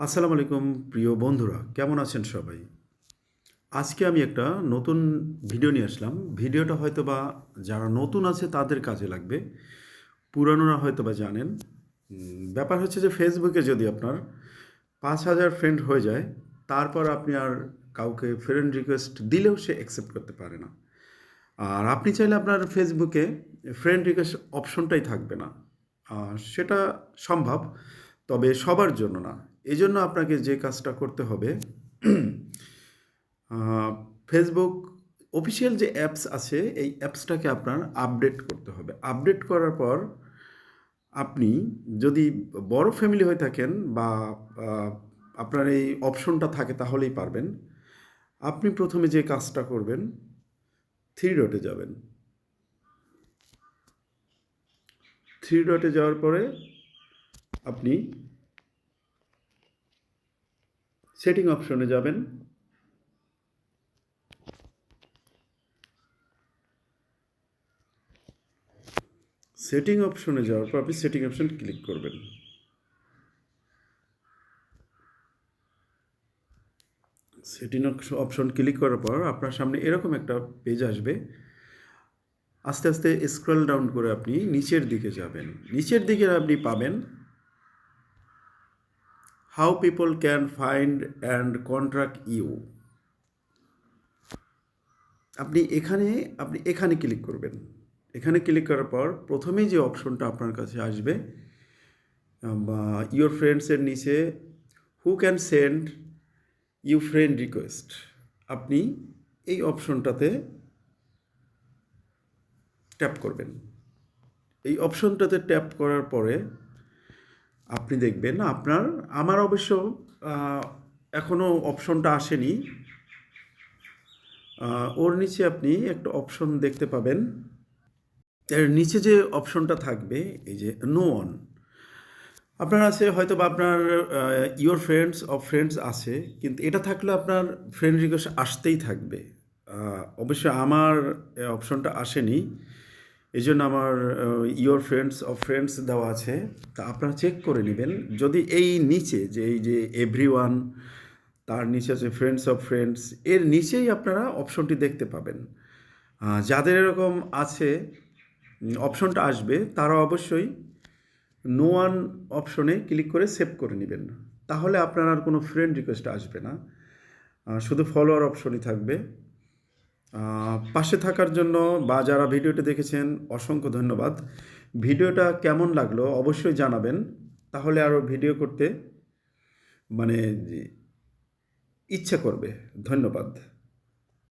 আসসালামু আলাইকুম, প্রিয় বন্ধুরা, কেমন আছেন সবাই? আজকে আমি একটা নতুন ভিডিও নিয়ে আসলাম। ভিডিওটা হয়তো বা যারা নতুন আছে, তাদের কাজে লাগবে। পুরানোরা হয়তো বা জানেন ব্যাপার হচ্ছে যে ফেসবুকে যদি আপনার পাঁচ হাজার ফ্রেন্ড হয়ে যায়, তারপর আপনি আর কাউকে ফ্রেন্ড রিকোয়েস্ট দিলেও সে অ্যাকসেপ্ট করতে পারে না। আর আপনি চাইলে আপনার ফেসবুকে ফ্রেন্ড রিকোয়েস্ট অপশনটাই থাকবে না। সেটা সম্ভব, তবে সবার জন্য না। এই জন্য আপনাকে যে কাজটা করতে হবে ফেসবুক অফিসিয়াল যে অ্যাপস আছে, এই অ্যাপসটাকে আপনার আপডেট করতে হবে। আপডেট করার পর আপনি যদি বড় ফ্যামিলি হয়ে থাকেন বা আপনার এই অপশনটা থাকে তাহলেই পারবেন। আপনি প্রথমে যে কাজটা করবেন থ্রি ডটে যাবেন। থ্রি ডটে যাওয়ার পরে আপনি সেটিং অপশনে যাবেন। সেটিং অপশনে যাওয়ার পর আপনি সেটিং অপশন ক্লিক করবেন। সেটিং অপশন ক্লিক করার পর আপনার সামনে এরকম একটা পেজ আসবে। আস্তে আস্তে স্ক্রল ডাউন করে আপনি নিচের দিকে যাবেন। নিচের দিকে আপনি পাবেন how people can find and contract you আপনি এখানে আপনি এখানে ক্লিক করবেন। এখানে ক্লিক করার পর প্রথমেই যে অপশনটা আপনার কাছে আসবে বা ইউর ফ্রেন্ডসের নিচে who can send you friend request আপনি এই অপশনটাতে ট্যাপ করবেন। এই অপশনটাতে ট্যাপ করার পরে আপনি দেখবেন আপনার আমার অবশ্য এখনও অপশনটা আসেনি। ওর নিচে আপনি একটা অপশন দেখতে পাবেন। এর নিচে যে অপশনটা থাকবে এই যে নো অন আপনার আছে হয়তো বা আপনার ইওর ফ্রেন্ডস অফ ফ্রেন্ডস আছে কিন্তু এটা থাকলে আপনার ফ্রেন্ড রিকোয়েস্ট আসতেই থাকবে। আহ, অবশ্য আমার অপশনটা আসেনি। এই জন্য আমার ইওর ফ্রেন্ডস অফ ফ্রেন্ডস দেওয়া আছে। তা আপনারা চেক করে নেবেন। যদি এই নিচে, যে এই যে এভরি ওয়ান তার নিচে আছে ফ্রেন্ডস অফ ফ্রেন্ডস এর নিচেই আপনারা অপশনটি দেখতে পাবেন। যাদের এরকম আছে অপশনটা আসবে, তারা অবশ্যই নো ওয়ান অপশনে ক্লিক করে সেভ করে নেবেন। তাহলে আপনার আর কোনো ফ্রেন্ড রিকোয়েস্ট আসবে না। শুধু ফলোয়ার অপশনই থাকবে। পাশে থাকার জন্য বা যারা ভিডিওটি দেখেছেন, অসংখ্য ধন্যবাদ। ভিডিওটা কেমন লাগল অবশ্যই জানাবেন। তাহলে আরও ভিডিও করতে মানে ইচ্ছা করবে। ধন্যবাদ।